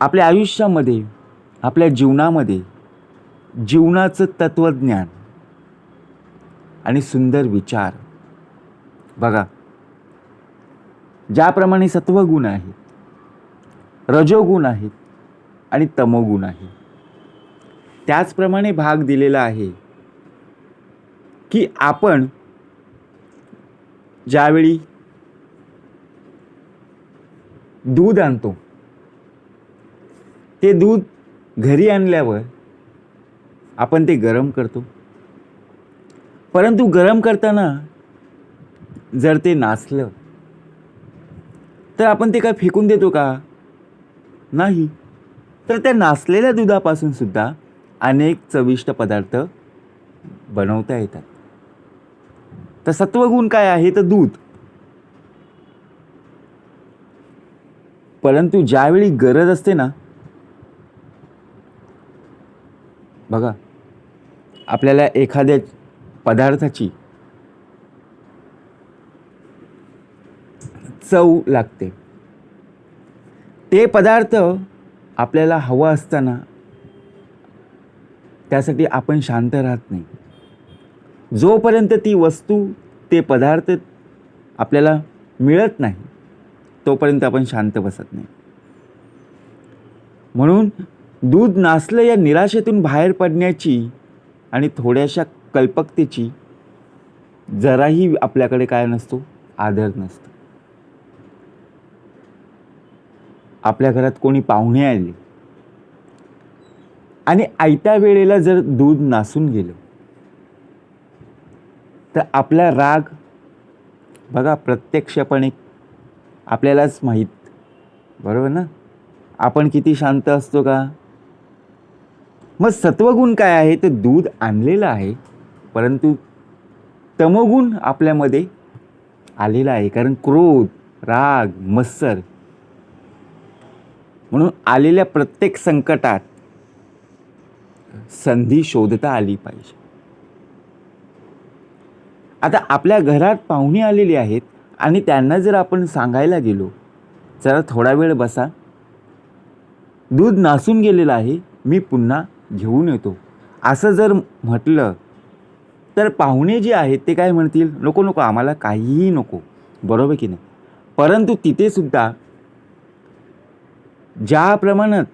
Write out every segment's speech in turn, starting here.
आपल्या आयुष्यामध्ये आपल्या जीवनामध्ये जीवनाचं तत्त्वज्ञान आणि सुंदर विचार. बघा ज्याप्रमाणे सत्वगुण आहेत रजोगुण आहेत आणि तमोगुण आहे त्याचप्रमाणे भाग दिलेला आहे की आपण ज्यावेळी दूध आणतो ते दूध घरी आणल्यावर आपण ते गरम करतो. परंतु गरम करताना जर ते नासलं तर आपण ते काय फेकून देतो का? नाही. तर त्या नासलेल्या दुधापासून सुद्धा अनेक चविष्ट पदार्थ बनवता येतात. तर सत्वगुण काय आहे? तर दूध. परंतु ज्यावेळी गरज असते ना बघा आपल्याला एखाद्या पदार्थाची चव लागते. ते पदार्थ आपल्याला हवं असताना त्यासाठी आपण शांत राहत नाही. जोपर्यंत ती वस्तू ते पदार्थ आपल्याला मिळत नाही तोपर्यंत आपण शांत बसत नाही. म्हणून दूध नासलं या निराशेतून बाहेर पडण्याची आणि थोड्याशा कल्पकतेची जराही आपल्याकडे काय नसतो आदर नसतो. आपल्या घरात कोणी पाहुणे आले आणि आयत्या वेळेला जर दूध नासून गेलं तर आपला राग बघा प्रत्यक्षपणे आपल्यालाच माहीत बरोबर ना? आपण किती शांत असतो का? मग सत्वगुण काय आहे? तर दूध आणलेलं आहे. परंतु तमोगुण आपल्यामध्ये आलेला आहे. कारण क्रोध राग मत्सर म्हणून आलेल्या प्रत्येक संकटात संधी शोधता आली पाहिजे. आता आपल्या घरात पाहुणे आलेली आहेत आणि त्यांना जर आपण सांगायला गेलो जरा थोडा वेळ बसा. दूध नासून गेलेलं आहे. मी पुन्हा घेऊन येतो. असं जर म्हटलं तर पाहुणे जे आहेत ते काय म्हणतील? नको नको आम्हाला काहीही नको. बरोबर की नाही? परंतु तिथेसुद्धा ज्या प्रमाणात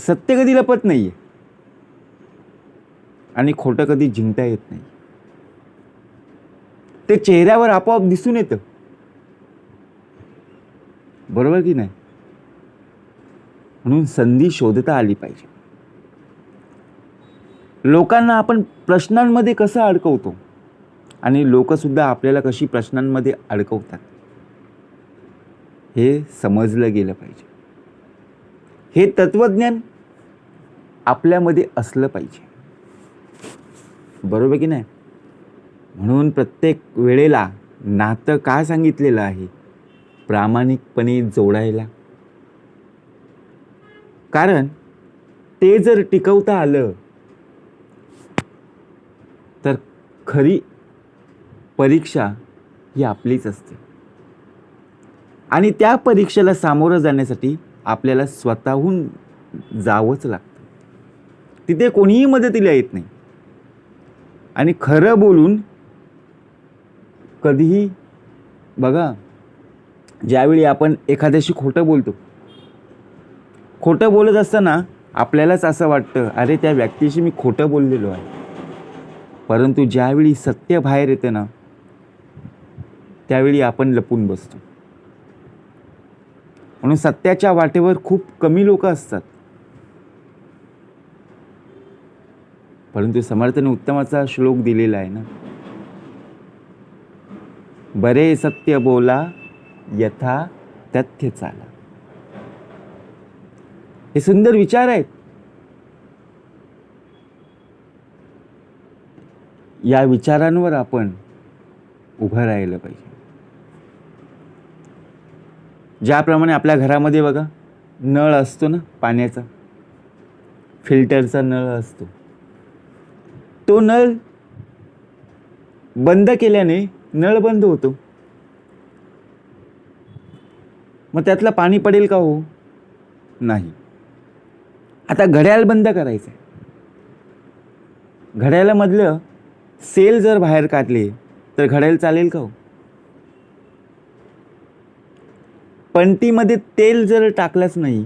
सत्य कधी लपत नाही आहे आणि खोटं कधी जिंकता येत नाही ते चेहऱ्यावर आपोआप दिसून येतं. बरोबर की नाही? म्हणून संधी शोधता आली पाहिजे. लोकांना आपण प्रश्नांमध्ये कसं अडकवतो? आणि लोकसुद्धा आपल्याला कशी प्रश्नांमध्ये अडकवतात? हे समजलं गेलं पाहिजे. हे तत्वज्ञान आपल्यामध्ये असलं पाहिजे. बरोबर की नाही? म्हणून प्रत्येक वेळेला नातं काय सांगितलेलं आहे? प्रामाणिकपणे जोडायला. कारण ते जर टिकवता आलं तर खरी परीक्षा ही आपलीच असते. आणि त्या परीक्षेला सामोरं जाण्यासाठी आपल्याला स्वतःहून जावंच लागतं. तिथे कोणीही मदतीला येत नाही. आणि खरं बोलून कधीही बघा ज्यावेळी आपण एखाद्याशी खोटं बोलतो खोटं बोलत असताना आपल्यालाच असं वाटतं अरे त्या व्यक्तीशी मी खोटं बोललेलो आहे. परंतु ज्यावेळी सत्य बाहेर येतं ना त्यावेळी आपण लपून बसतो. म्हणून सत्याच्या वाटेवर खूप कमी लोक असतात. परंतु समर्थने उत्तमाचा श्लोक दिलेला आहे ना बरे सत्य बोला यथा तथ्य चाला. हे सुंदर विचार आहेत. या विचारांवर आपण उभं राहिलं पाहिजे. ज्याप्रमाणे आपल्या घरामध्ये बघा नळ असतो ना पाण्याचा. फिल्टरचा नळ असतो. तो नळ बंद केल्याने नळ बंद होतो. मग त्यातलं पाणी पडेल का हो? नाही. आता घड्याळ बंद करायचं आहे. घड्याळामधलं सेल जर बाहेर काढले तर घड्याळ चालेल का हो? पंटीमध्ये तेल जर टाकलंच नाही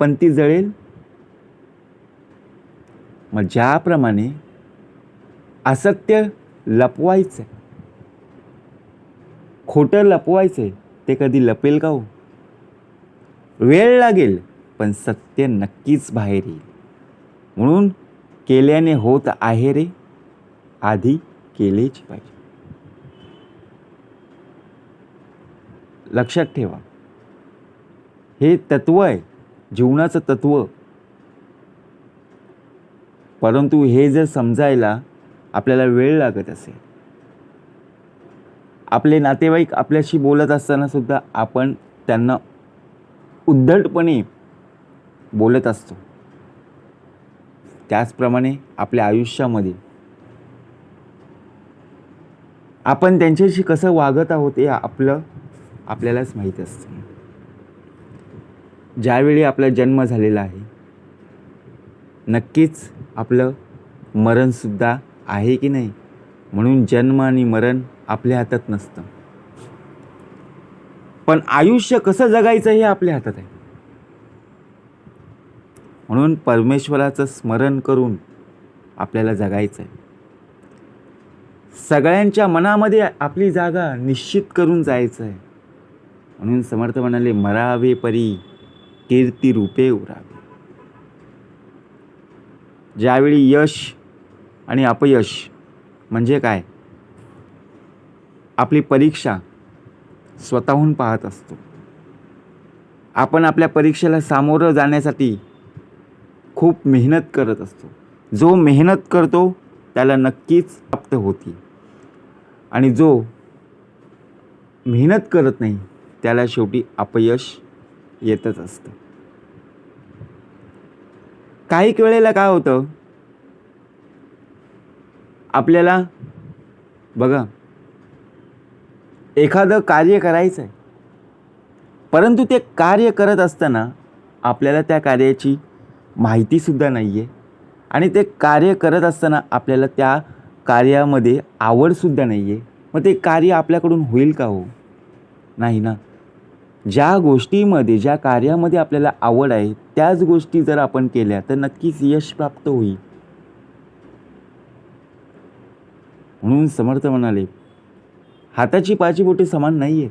पंती जळेल? मग ज्याप्रमाणे असत्य लपवायचं आहे खोटं लपवायचं आहे ते कधी लपेल का हो? वेळ लागेल. पण सत्य नक्कीच बाहेर येईल. म्हणून केल्याने होत आहे रे. आधी केलेच पाहिजे. लक्षात ठेवा. हे तत्व आहे जीवनाचं तत्व. परंतु हे जर समजायला आपल्याला वेळ लागत असेल. आपले नातेवाईक आपल्याशी बोलत असताना सुद्धा आपण त्यांना उद्धटपणे बोलत असतो. त्याचप्रमाणे आपल्या आयुष्यामध्ये आपण त्यांच्याशी कसं वागत आहोत हे आपलं आपल्यालाच माहीत असतं. ज्यावेळी आपला जन्म झालेला आहे नक्कीच आपलं मरणसुद्धा आहे की नाही म्हणून जन्म आणि मरण आपल्या हातात नसतं. पण आयुष्य कसं जगायचं हे आपल्या हातात आहे. म्हणून परमेश्वराचं स्मरण करून आपल्याला जगायचं आहे सगळ्यांच्या मनामध्ये आपली जागा निश्चित करून जायचं आहे म्हणून समर्थ म्हणाले मरावे परी कीर्ती रूपे उरावे. ज्यावेळी यश आणि अपयश म्हणजे काय? आपली परीक्षा स्वतःहून पाहत असतो. आपण आपल्या परीक्षेला सामोरं जाण्यासाठी खूप मेहनत करत असतो. जो मेहनत करतो त्याला नक्कीच प्राप्त होती. आणि जो मेहनत करत नाही त्याला शेवटी अपयश येतच असतं. काही वेळेला काय होतं? आपल्याला बघा एखादं कार्य करायचं आहे परंतु ते कार्य करत असताना आपल्याला त्या कार्याची माहितीसुद्धा नाही आहे आणि ते कार्य करत असताना आपल्याला त्या कार्यामध्ये आवडसुद्धा नाही आहे मग ते कार्य आपल्याकडून होईल का हो? नाही ना. ज्या गोष्टीमध्ये ज्या कार्यामध्ये आपल्याला आवड आहे त्याच गोष्टी जर आपण केल्या तर नक्कीच यश प्राप्त होईल. म्हणून समर्थ म्हणाले हाताची पाची बोटे समान नाही आहेत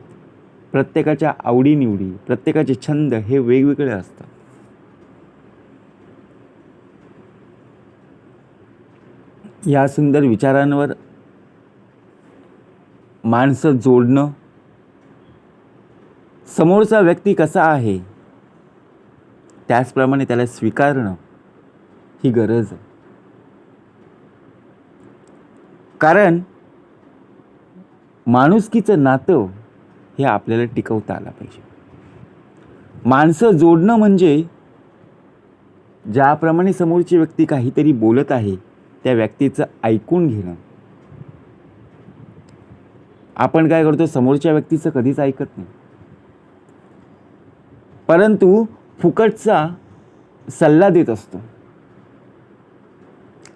प्रत्येकाच्या आवडीनिवडी प्रत्येकाचे छंद हे वेगवेगळे असतात. या सुंदर विचारांवर माणसं जोडणं. समोरचा व्यक्ती कसा आहे? त्याचप्रमाणे त्याला स्वीकारणं ही गरज आहे. कारण माणुसकीचं नातं हे आपल्याला टिकवता आलं पाहिजे. माणसं जोडणं म्हणजे ज्याप्रमाणे समोरची व्यक्ती काहीतरी बोलत आहे त्या व्यक्तीचं ऐकून घेणं. आपण काय करतो समोरच्या व्यक्तीचं कधीच ऐकत नाही. परंतु फुकटचा सल्ला देत असतो.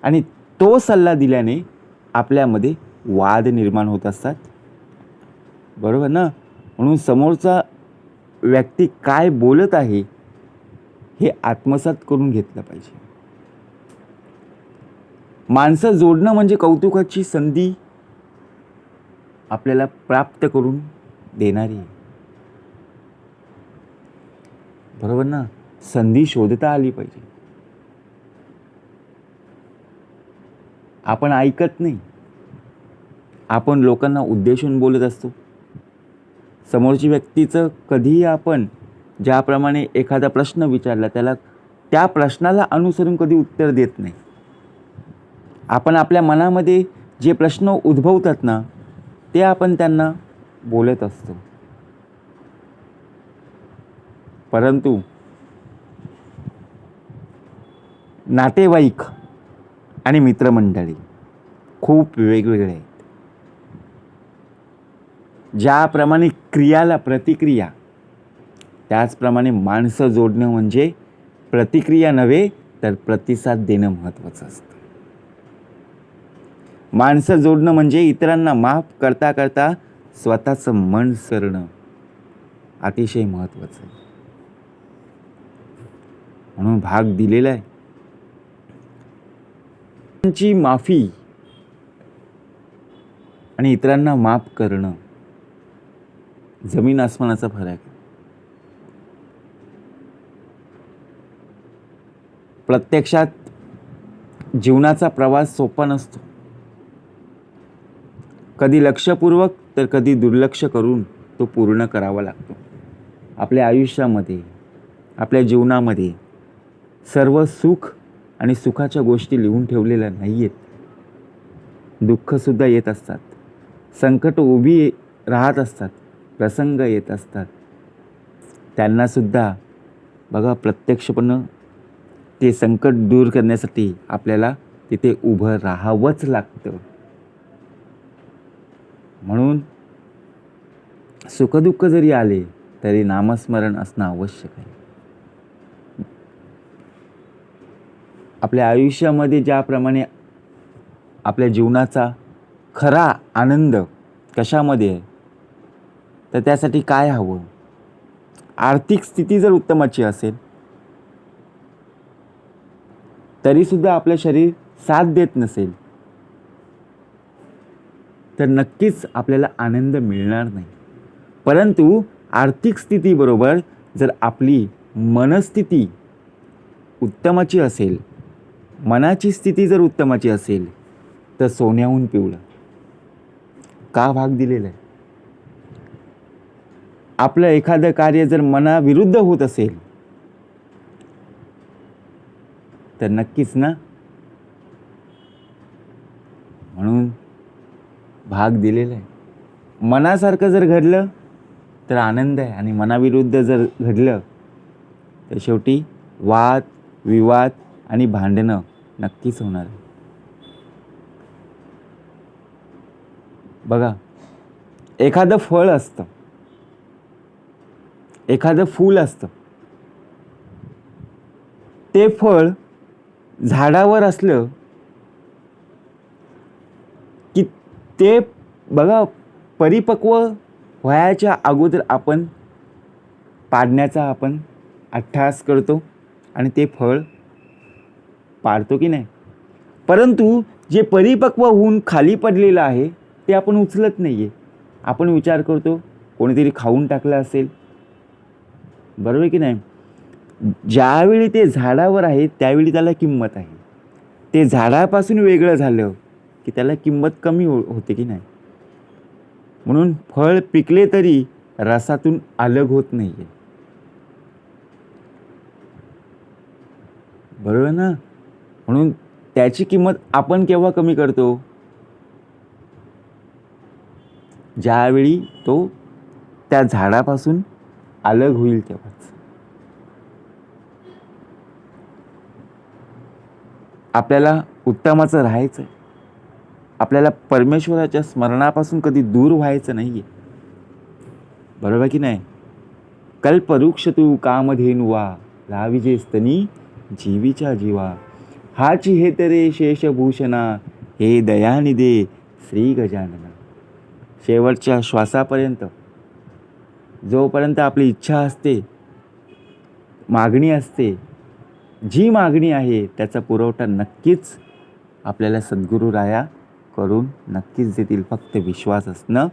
आणि तो सल्ला दिल्याने आपल्यामध्ये वाद निर्माण होत असतात. बरोबर ना? म्हणून समोरचा व्यक्ती काय बोलत आहे हे आत्मसात करून घेतलं पाहिजे. माणसं जोडणं म्हणजे कौतुकाची संधी आपल्याला प्राप्त करून देणारी. आहे बरोबर ना? संधी शोधता आली पाहिजे. आपण ऐकत नाही. आपण लोकांना उद्देशून बोलत असतो. समोरची व्यक्तीचं कधीही आपण ज्याप्रमाणे एखादा प्रश्न विचारला त्याला त्या प्रश्नाला अनुसरून कधी उत्तर देत नाही. आपण आपल्या मनामध्ये जे प्रश्न उद्भवतात ना ते आपण त्यांना बोलत असतो. परंतु नातेवाईक आणि मित्रमंडळी खूप वेगवेगळे आहेत. ज्याप्रमाणे क्रियाला प्रतिक्रिया त्याचप्रमाणे माणसं जोडणं म्हणजे प्रतिक्रिया नव्हे तर प्रतिसाद देणं महत्त्वाचं असतं. माणसं जोडणं म्हणजे इतरांना माफ करता करता स्वतःचं मन सरणं. अतिशय महत्त्वाचं आहे. म्हणून भाग दिलेला आहे. त्यांची माफी आणि इतरांना माफ करणं. जमीन आसमानाचा फरक आहे. प्रत्यक्षात जीवनाचा प्रवास सोपा नसतो. कधी लक्षपूर्वक तर कधी दुर्लक्ष करून तो पूर्ण करावा लागतो. आपल्या आयुष्यामध्ये आपल्या जीवनामध्ये सर्व सुख आणि सुखाच्या गोष्टी लिहून ठेवलेल्या नाही आहेत दुःखसुद्धा येत असतात. संकट उभी राहत असतात. प्रसंग येत असतात. त्यांनासुद्धा बघा प्रत्यक्षपणे ते संकट दूर करण्यासाठी आपल्याला तिथे उभं राहावंच लागतं. म्हणून सुखदुःख जरी आले तरी नामस्मरण असणं आवश्यक आहे. आपल्या आयुष्यामध्ये ज्याप्रमाणे आपल्या जीवनाचा खरा आनंद कशामध्ये आहे तर त्यासाठी काय हवं? आर्थिक स्थिती जर उत्तमाची असेल तरीसुद्धा आपलं शरीर साथ देत नसेल तर नक्कीच आपल्याला आनंद मिळणार नाही. परंतु आर्थिक स्थितीबरोबर जर आपली मनस्थिती उत्तमाची असेल मनाची स्थिती जर उत्तमाची असेल तर सोन्याहून पिवळं. का भाग दिलेला आहे? आपलं एखादं कार्य जर मनाविरुद्ध होत असेल तर नक्कीच ना? म्हणून भाग दिलेला आहे. मनासारखं जर घडलं तर आनंद आहे आणि मनाविरुद्ध जर घडलं तर शेवटी वाद विवाद आणि भांडणं नक्कीच होणार. आहे बघा एखादं फळ असतं. एखादं फूल असतं. ते फळ झाडावर असलं की ते बघा परिपक्व वयाच्या अगोदर आपण पाडण्याचा आपण अठ्ठास करतो आणि ते फळ पाडतो की नाही. परंतु जे परिपक्व होऊन खाली पडलेलं आहे ते आपण उचलत नाही आहे आपण विचार करतो कोणीतरी खाऊन टाकलं असेल. बरोबर आहे की नाही? ज्यावेळी ते झाडावर आहे त्यावेळी त्याला किंमत आहे. ते झाडापासून वेगळं झालं. की त्याला किंमत कमी हो होते की नाही. म्हणून फळ पिकले तरी रसातून अलग होत नाही आहे बरोबर ना? म्हणून त्याची किंमत आपण केव्हा कमी करतो? ज्यावेळी तो त्या झाडापासून अलग होईल तेव्हाच. आपल्याला उत्तमाचं राहायचं आहे आपल्याला परमेश्वराच्या स्मरणापासून कधी दूर व्हायचं नाही आहे बरोबर की नाही? कल्पवृक्ष तू कामधेनुवा लाविजेस्तनी जीवीच्या जीवा. हाची हे तरे शेषभूषणा हे दयानिदे श्री गजानना शेवटच्या श्वासापर्यंत. जोपर्यंत आपली इच्छा असते मागणी असते जी मागणी आहे त्याचा पुरवठा नक्कीच आपल्याला सद्गुरू राया करून नक्कीच देतील. फक्त विश्वास असणं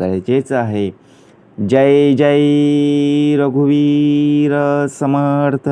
गरजेचं आहे. जय जय रघुवीर समर्थ.